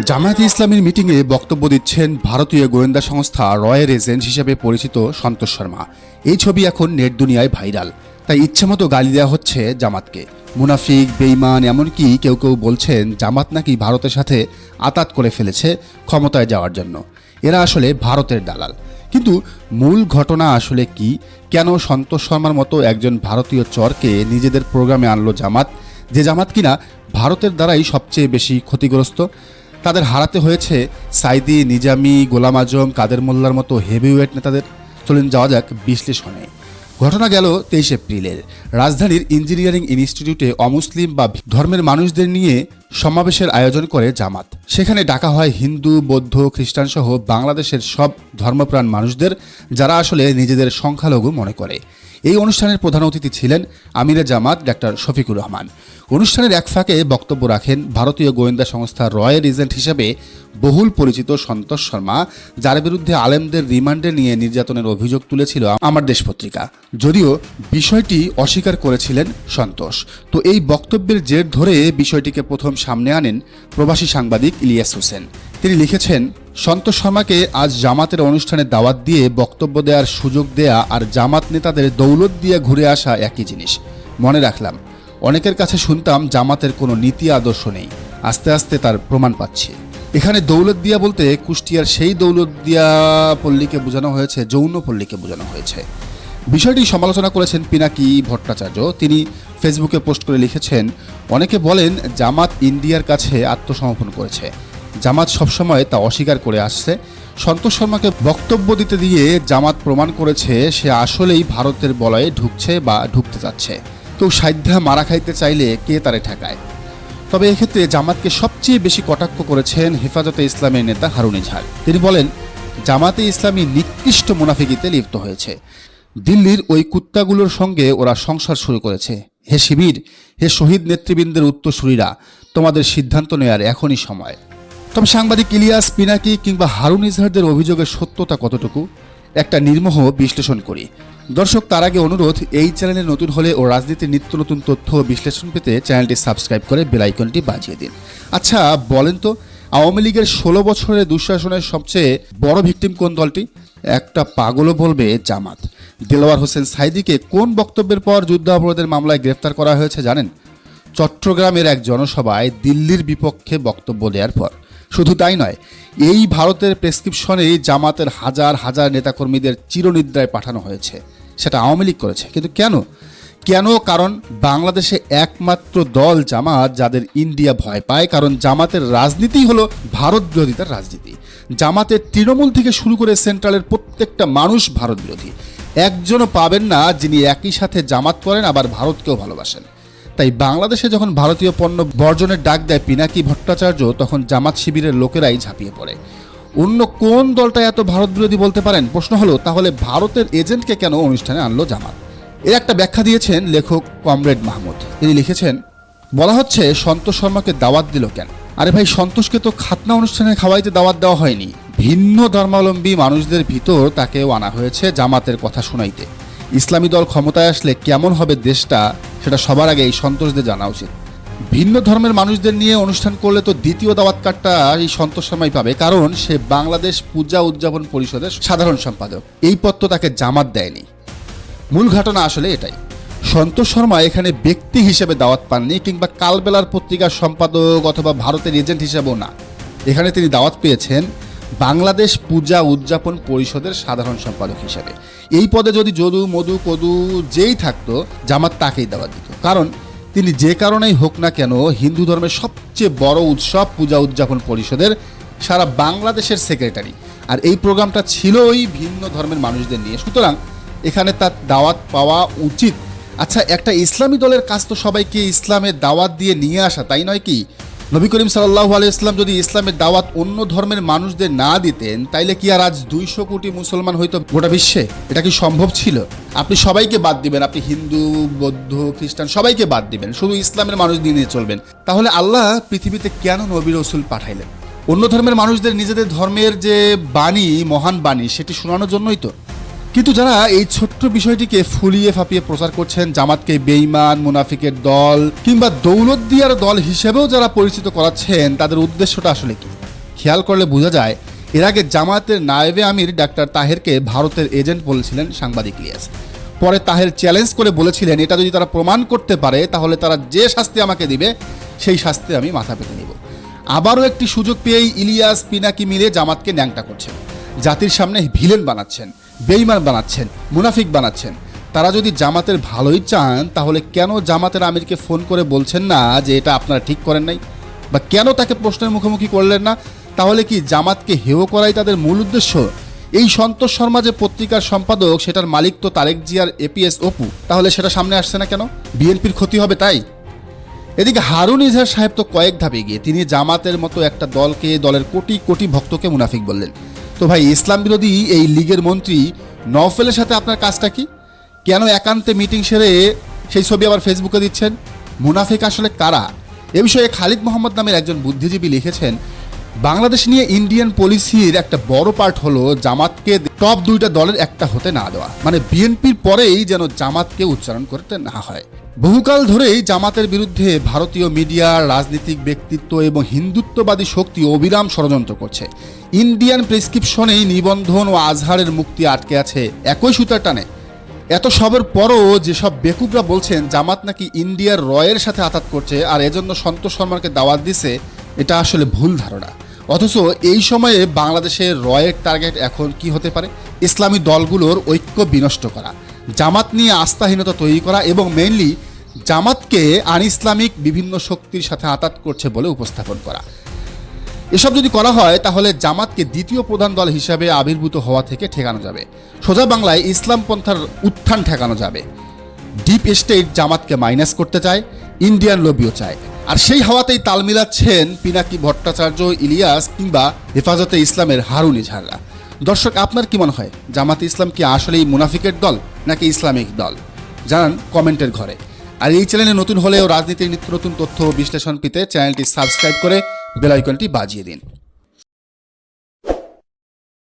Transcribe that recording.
জামায়াতে ইসলামীর মিটিংয়ে বক্তব্য দিচ্ছেন ভারতীয় গোয়েন্দা সংস্থা রয়ের এজেন্ট হিসেবে পরিচিত সন্তোষ শর্মা। এই ছবি এখন নেট দুনিয়ায় ভাইরাল। তাই ইচ্ছেমতো গালি দেওয়া হচ্ছে জামাতকে। মুনাফিক বেইমান এমনকি কেউ কেউ বলছেন জামাত নাকি ভারতের সাথে আতাত করে ফেলেছে ক্ষমতায় যাওয়ার জন্য। এরা আসলে ভারতের দালাল। কিন্তু মূল ঘটনা আসলে কি? কেন সন্তোষ শর্মার মতো একজন ভারতীয় চরকে নিজেদের প্রোগ্রামে আনলো জামাত? যে জামাত কিনা ভারতের দ্বারাই সবচেয়ে বেশি ক্ষতিগ্রস্ত? তাদের হারাতে হয়েছে সাইদি, নিজামি, গোলাম আজম, কাদের মোল্লার মতো হেভিওয়েট নেতাদের। চলুন যাওয়া যাক বিশ্লেষণে। ঘটনা গেল তেইশ এপ্রিলের। রাজধানীর ইঞ্জিনিয়ারিং ইনস্টিটিউটে অমুসলিম বা ধর্মের মানুষদের নিয়ে সমাবেশের আয়োজন করে জামাত। সেখানে ডাকা হয় হিন্দু, বৌদ্ধ, খ্রিস্টান সহ বাংলাদেশের সব ধর্মপ্রাণ মানুষদের, যারা আসলে নিজেদের সংখ্যালঘু মনে করে। এই অনুষ্ঠানের প্রধান অতিথি ছিলেন আমিরে জামাত ডাক্তার শফিকুর রহমান। অনুষ্ঠানের এক ফাঁকে বক্তব্য রাখেন ভারতীয় গোয়েন্দা সংস্থা রয়ের এজেন্ট হিসেবে বহুল পরিচিত সন্তোষ শর্মা, যার বিরুদ্ধে আলেমদের রিমান্ডে নিয়ে নির্যাতনের অভিযোগ তুলেছিল আমার দেশ পত্রিকা। যদিও বিষয়টি অস্বীকার করেছিলেন সন্তোষ। তো এই বক্তব্যের জের ধরে বিষয়টিকে প্রথম সামনে আনেন প্রবাসী সাংবাদিক ইলিয়াস হোসেন। তিনি লিখেছেন, সন্তোষ শর্মাকে আজ জামাতের অনুষ্ঠানে দাওয়াত দিয়ে বক্তব্য দেওয়ার সুযোগ দেয়া আর জামাত নেতাদের দৌলত দিয়ে ঘুরে আসা একই জিনিস। মনে রাখলাম, অনেকের কাছে শুনতাম জামাতের কোনো নীতি আদর্শ নেই। আস্তে আস্তে তার প্রমাণ পাচ্ছি। এখানে দৌলত দিয়া বলতে কুষ্টিয়ার সেই দৌলত দিয়া পল্লীকে বোঝানো হয়েছে, যৌন পল্লীকে বোঝানো হয়েছে। বিষয়টি সমালোচনা করেছেন পিনাকি ভট্টাচার্য। তিনি ফেসবুকে পোস্ট করে লিখেছেন, অনেকে বলেন জামাত ইন্ডিয়ার কাছে আত্মসমর্পণ করেছে। জামাত সবসময় তা অস্বীকার করে আসছে। সন্তোষ শর্মাকে বক্তব্য দিতে দিয়ে জামাত প্রমাণ করেছে, সে আসলেই ভারতের বলয়ে ঢুকছে বা ঢুকতে যাচ্ছে। কেউ সাধ্যা মারা খাইতে চাইলে কে তারে ঠেকায়? তবে এক্ষেত্রে জামাতকে সবচেয়ে বেশি কটাক্ষ করেছেন হেফাজতে ইসলামের নেতা হারুন ঝাল তিনি বলেন, জামাতে ইসলামী নিকৃষ্ট মুনাফিকিতে লিপ্ত হয়েছে। দিল্লির ওই কুত্তাগুলোর সঙ্গে ওরা সংসার শুরু করেছে। হে শিবির, হে শহীদ নেতৃবৃন্দের উত্তরসূরিরা, তোমাদের সিদ্ধান্ত নেয়ার এখনই সময়। তবে সাংবাদিক ইলিয়াস পিনাকি কিংবা হারুন ইজহারদের অভিযোগের সত্যতা কতটুকু, একটা নির্মোহ বিশ্লেষণ করি। দর্শক, তার আগে অনুরোধ, এই চ্যানেলে নতুন হলে ও রাজনীতির নিত্য নতুন তথ্য ও বিশ্লেষণ পেতে চ্যানেলটি সাবস্ক্রাইব করে বেলাইকনটি বাজিয়ে দিন। আচ্ছা বলেন তো, আওয়ামী লীগের ষোলো বছরের দুঃশাসনের সবচেয়ে বড় ভিকটিম কোন দলটি? একটা পাগলও বলবে জামাত। দেলোয়ার হোসেন সাইদিকে কোন বক্তব্যের পর যুদ্ধাপরাধের মামলায় গ্রেফতার করা হয়েছে জানেন? চট্টগ্রামের এক জনসভায় দিল্লির বিপক্ষে বক্তব্য দেওয়ার পর। শুধু তাই নয়, এই ভারতের প্রেসক্রিপশনেই জামাতের হাজার হাজার নেতাকর্মীদের চিরনিদ্রায় পাঠানো হয়েছে। সেটা আওয়ামী লীগ করেছে। কিন্তু কেন? কেন? কারণ বাংলাদেশে একমাত্র দল জামাত যাদের ইন্ডিয়া ভয় পায়। কারণ জামাতের রাজনীতি হলো ভারত বিরোধিতার রাজনীতি। জামাতের তৃণমূল থেকে শুরু করে সেন্ট্রালের প্রত্যেকটা মানুষ ভারত বিরোধী। একজনও পাবেন না যিনি একই সাথে জামাত করেন, আবার ভারতকেও ভালোবাসেন। তাই বাংলাদেশে যখন ভারতীয় পণ্য বর্জনের ডাক দেয় পিনাকি ভট্টাচার্য, তখন জামাত শিবিরের লোকেরাই ঝাঁপিয়ে পড়ে। অন্য কোন দলটা এত ভারত বিরোধী বলতে পারেন? প্রশ্ন হলো, তাহলে ভারতের এজেন্টকে কেন অনুষ্ঠানে আনলো জামাত? এর একটা ব্যাখ্যা দিয়েছেন লেখক কমরেড মাহমুদ। তিনি লিখেছেন, বলা হচ্ছে, সন্তোষ শর্মাকে দাওয়াত দিল কেন? আরে ভাই, সন্তোষকে তো খাতনা অনুষ্ঠানে খাওয়াইতে দাওয়াত দেওয়া হয়নি। ভিন্ন ধর্মাবলম্বী মানুষদের ভিতর তাকেও আনা হয়েছে জামাতের কথা শোনাইতে। ইসলামী দল ক্ষমতায় আসলে কেমন হবে দেশটা, সেটা সবার আগে এই সন্তোষদের জানা উচিত। ভিন্ন ধর্মের মানুষদের নিয়ে অনুষ্ঠান করলে তো দ্বিতীয় দাওয়াত কার্ডটা এই সন্তোষ শর্মাই পাবে, কারণ সে বাংলাদেশ পূজা উদযাপন পরিষদের সাধারণ সম্পাদক। এই পদ তো তাকে জামাত দেয়নি। মূল ঘটনা আসলে এটাই। সন্তোষ শর্মা এখানে ব্যক্তি হিসেবে দাওয়াত পাননি, কিংবা কালবেলার পত্রিকার সম্পাদক অথবা ভারতের এজেন্ট হিসেবেও না। এখানে তিনি দাওয়াত পেয়েছেন বাংলাদেশ পূজা উদযাপন পরিষদের সাধারণ সম্পাদক হিসেবে। এই পদে যদি যদু, মধু, কদু যেই থাকতো, জামাত তাকেই দাওয়াত দিত। কারণ তিনি যে কারণেই হোক না কেন হিন্দু ধর্মের সবচেয়ে বড় উৎসব পূজা উদযাপন পরিষদের সারা বাংলাদেশের সেক্রেটারি। আর এই প্রোগ্রামটা ছিলই ভিন্ন ধর্মের মানুষদের নিয়ে। সুতরাং এখানে তার দাওয়াত পাওয়া উচিত। আচ্ছা একটা ইসলামী দলের কাজ তো সবাইকে ইসলামের দাওয়াত দিয়ে নিয়ে আসা, তাই নয় কি? নবী করিম সাল্লাহ ইসলাম যদি ইসলামের দাওয়াত অন্য ধর্মের মানুষদের না দিতেন, তাইলে কি আর আজ দুইশো কোটি মুসলমান হয়তো গোটা বিশ্বে? এটা কি সম্ভব ছিল? আপনি সবাইকে বাদ দিবেন, আপনি হিন্দু, বৌদ্ধ, খ্রিস্টান, সবাইকে বাদ দিবেন, শুধু ইসলামের মানুষ নিয়ে চলবেন। তাহলে আল্লাহ পৃথিবীতে কেন নবী রসুল পাঠাইলেন? অন্য ধর্মের মানুষদের নিজেদের ধর্মের যে বাণী, মহান বাণী, সেটি শোনানোর জন্যই তো। কিন্তু যারা এই ছোট্ট বিষয়টিকে ফুলিয়ে ফাপিয়ে প্রচার করছেন, জামাতকে বেইমান মুনাফিকের দল, কিংবা দৌলত দিয়ার দল হিসেবেও যারা পরিচিত করাচ্ছেন, তাদের উদ্দেশ্যটা আসলে কি? খেয়াল করলে বোঝা যায়, এর আগে জামাতের নায়েবে আমির ডাক্তার তাহেরকে ভারতের এজেন্ট বলেছিলেন সাংবাদিক ইলিয়াস। পরে তাহের চ্যালেঞ্জ করে বলেছিলেন, এটা যদি তারা প্রমাণ করতে পারে, তাহলে তারা যে শাস্তি আমাকে দিবে, সেই শাস্তি আমি মাথা পেতে নিব। আবারও একটি সুযোগ পেয়েই ইলিয়াস, পিনাকি মিলে জামাতকে ন্যাংটা করছেন। জাতির সামনে ভিলেন বানাচ্ছেন। বেইমান বানাচ্ছেন, মুনাফিক বানাচ্ছেন। তারা যদি জামাতের ভালোই চান, তাহলে কেন জামাতের আমিরকে ফোন করে বলছেন না যে এটা আপনারা ঠিক করেন নাই? বা কেন তাকে প্রশ্নের মুখোমুখি করলেন না? তাহলে কি জামাতকে হেয় করাই তাদের মূল উদ্দেশ্য? এই সন্তোষ শর্মা যে পত্রিকার সম্পাদক, সেটার মালিক তো তারেক জিয়ার এপিএস অপু। তাহলে সেটা সামনে আসছে না কেন? বিএনপির ক্ষতি হবে তাই। এদিকে হারুন ইজহার সাহেব তো কয়েক ধাপে গিয়ে তিনি জামাতের মতো একটা দলকে দলের কোটি কোটি ভক্তকে মুনাফিক বললেন। তো ভাই, ইসলাম বিরোধী এই লীগের মন্ত্রী নওফেলের সাথে আপনার কাজটা কি? কেন একান্তে মিটিং সেরে সেই ছবি আবার ফেসবুকে দিচ্ছেন? মুনাফিক আসলে কারা? এ বিষয়ে খালিদ মোহাম্মদ নামের একজন বুদ্ধিজীবী লিখেছেন বাংলাদেশ নিয়ে ইন্ডিয়ান পলিসির একটা বড় পার্ট হলো জামাতকে টপ দুইটা দলের একটা হতে না দেওয়া। মানে বিএনপির পরেই যেন জামাতকে উচ্চারণ করতে না হয়। বহুকাল ধরেই জামাতের বিরুদ্ধে ভারতীয় মিডিয়া, রাজনৈতিক ব্যক্তিত্ব এবং হিন্দুত্ববাদী শক্তি অবিরাম ষড়যন্ত্র করছে। ইন্ডিয়ান প্রেসক্রিপশনেই নিবন্ধন ও আজহারের মুক্তি আটকে আছে একই সুতার টানে। এত সবের পরও যেসব বেকুবরা বলছেন জামাত নাকি ইন্ডিয়ার রয়ের সাথে আঘাত করছে আর এজন্য সন্তোষ শর্মাকে দাওয়াত দিছে, এটা আসলে ভুল ধারণা। অথচ এই সময়ে বাংলাদেশের রয়ের টার্গেট এখন কি হতে পারে? ইসলামী দলগুলোর ঐক্য বিনষ্ট করা, জামাত নিয়ে আস্থাহীনতা তৈরি করা এবং মেইনলি জামাতকে আন ইসলামিক বিভিন্ন শক্তির সাথে আঘাত করছে বলে উপস্থাপন করা। এসব যদি করা হয়, তাহলে জামাতকে দ্বিতীয় প্রধান দল হিসাবে আবির্ভূত হওয়া থেকে ঠেকানো যাবে। সোজা বাংলায় ইসলাম পন্থার উত্থান ঠেকানো যাবে। ডিপ স্টেট জামাতকে মাইনাস করতে চায় ইন্ডিয়ান লবিও চায়। আর সেই হাওয়াতেই তাল মিলাচ্ছেন পিনাকি ভট্টাচার্য, ইলিয়াস কিংবা হেফাজতে ইসলামের হারুন ইঝাররা দর্শক, আপনার কি মনে হয়, জামাতে ইসলাম কি আসলেই মুনাফিকের দল নাকি ইসলামিক দল? জানান কমেন্টের ঘরে। আর এই চ্যানেলে নতুন হলেও রাজনীতির নিত্য নতুন তথ্য বিশ্লেষণ পেতে চ্যানেলটি সাবস্ক্রাইব করে বেলাইকনটি বাজিয়ে দিন।